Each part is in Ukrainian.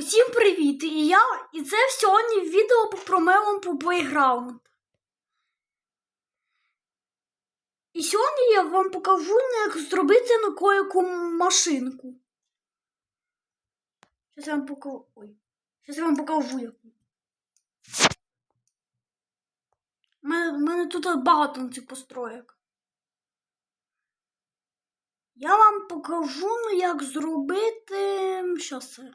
Усім привіт! І я, і це сьогодні відео про Melon по Playground. І сьогодні я вам покажу, як зробити на кояку машинку. Щас я вам покажу. Ой. Щас я вам покажу яку. У мене, тут багато цих построєк. Я вам покажу, ну, як зробити. Щас це.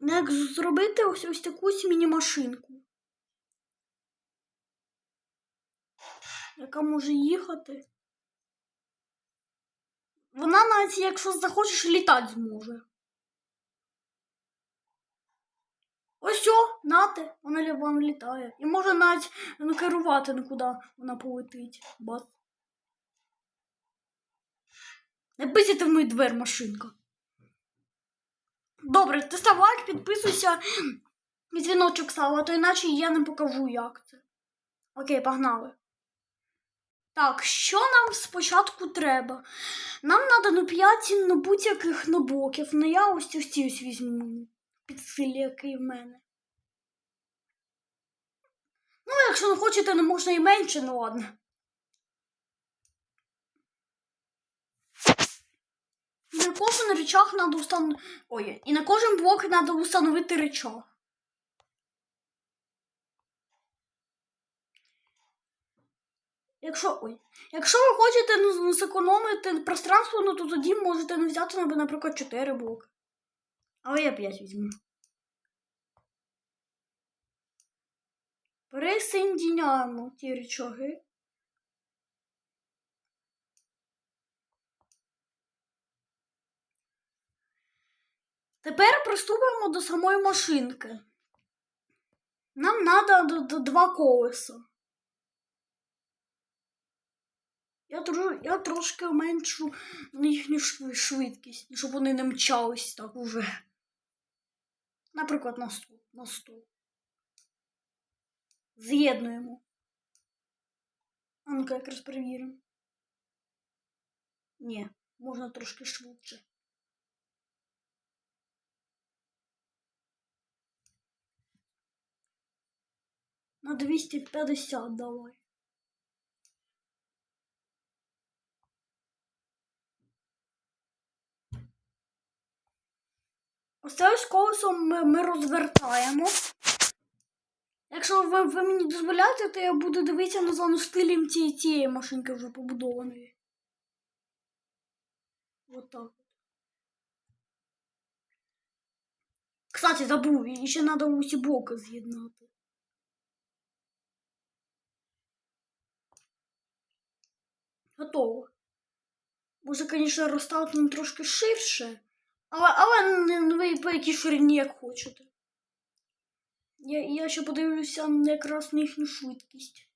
Ну, Як зробити ось ось таку міні-машинку. Яка може їхати. Вона навіть, якщо захочеш, літати зможе. Ось що, нате, вона вам літає. І може навіть ну, керувати нікуди вона полетить. Бац. Не писайте в мою двер машинка. Добре, ти став лайк, підписуйся і дзвіночок став, а то іначе я не покажу, як це. Окей, погнали. Так, що нам спочатку треба? Нам треба ну, 5 ну, будь-яких ну, блоків. Ну я ось ось ці ось візьму під силі, який в мене. Ну, якщо не хочете, не можна і менше, ну ладно. На кожен речах треба установити. Ой, і на кожен блок треба установити речах. Якщо, ой, якщо ви хочете ну, зекономити пространство, ну, то тоді можете ну, взяти, наприклад, 4 блоки. Але я 5 візьму. Присоединяємо ті речаги. Тепер приступимо до самої машинки. Нам треба два колеса. Я, тро, я трошки уменшу їхню швидкість, щоб вони не мчались так уже. Наприклад, на 100. На 100. З'єднуємо. А ну-ка якраз перевіримо. Ні, можна трошки швидше. На 250 давай. Ось це ось колесом ми, ми розвертаємо. Якщо ви, ви мені дозволяєте, то я буду дивитися на зону стилем цієї, цієї машинки вже побудованої. Вот так. Кстати, забув, і ще треба усі блоки з'єднати. Готово. Може, звісно, ну, трошки ширше, але, але не, ви по якій ширині як хочете. Я, я ще подивлюся на якраз на їхню швидкість.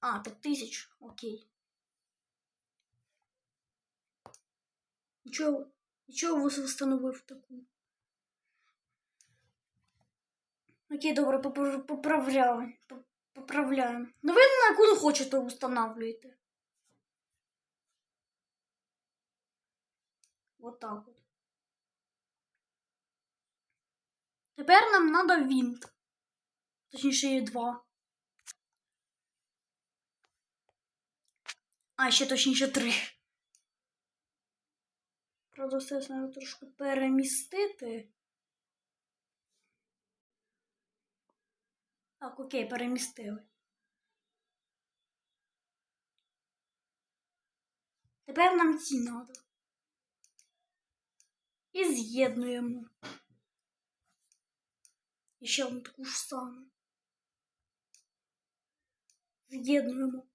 А, 5000, окей. Нічого, нічого вас встановив таку. Окей, добре, поправляємо. Поп- Поправляємо. Ну ви на яку хочете встановлюєте. Вот так от. Тепер нам треба вінт. Точніше, є два. А, ще точніше три. Правда, все треба трошки перемістити. Так, окей, перемістили. Тепер нам ці треба. І з'єднуємо. І ще одну таку ж саму. З'єднуємо.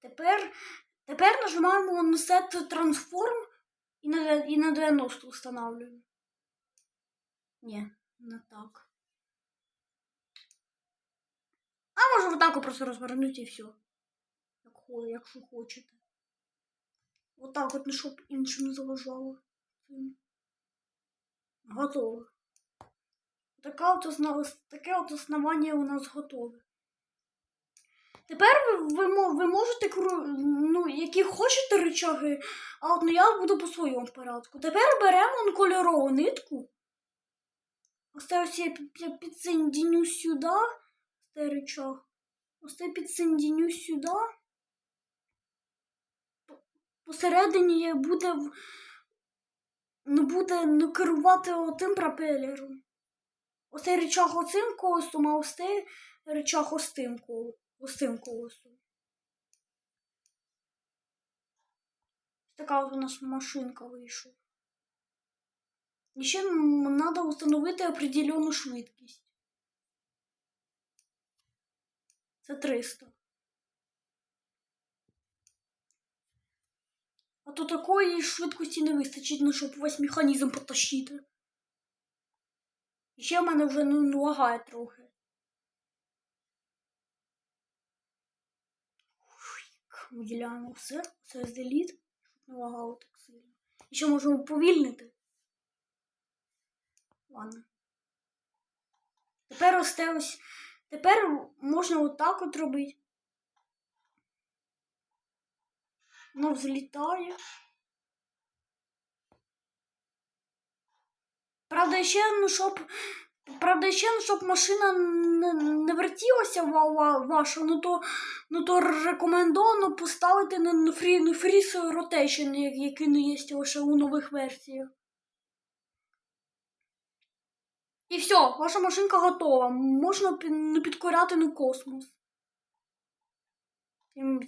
Тепер, тепер нажимаємо на сет трансформ і на, і на 90 встановлюємо. Ні, не так. А може отак просто розвернути і все. Як, якщо хочете. Отак от, ну, щоб іншим не заважало. Готово. Така от основа, таке от основання у нас готове. Тепер ви, ви, можете ну, які хочете речаги, а от ну, я буду по своєму порядку. Тепер беремо кольорову нитку. Ось ось я пі- я підсоединю сюди. Цей речаг. Ось це підсоединю сюди. По- Посередині буде, ну, буде ну, керувати отим пропелером. Ось цей речаг оцим колесом, а ось цей речаг ось тим колесом. Така от у нас машинка вийшла. І ще треба встановити определену швидкість. Це 300. То такої швидкості не вистачить, ну, щоб весь механізм потащити. І ще в мене вже ну, лагає трохи. Виділяємо все. Це delete, щоб не лагало так сильно. І ще можемо повільнити. Ладно. Тепер ось те ось. Тепер можна отак от робити. Воно взлітає. Правда, ще, ну, щоб. Правда, ще, ну, щоб машина не, не вертілася ва- ва- ваша, ну то, ну то рекомендовано поставити на, фрі, rotation, як- який не є лише у нових версіях. І все, ваша машинка готова. Можна підкоряти на космос.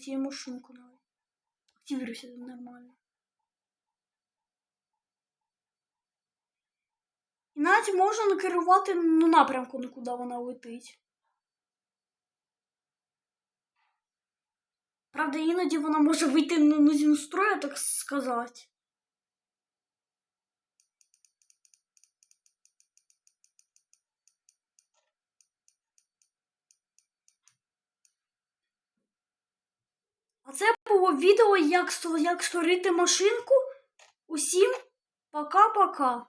Цією машинку Активіруйся нормально. І навіть можна накерувати ну, напрямку, на куди вона летить. Правда, іноді вона може вийти на, з зі строю, так сказати. Було відео, як, як створити машинку. Усім пока-пока.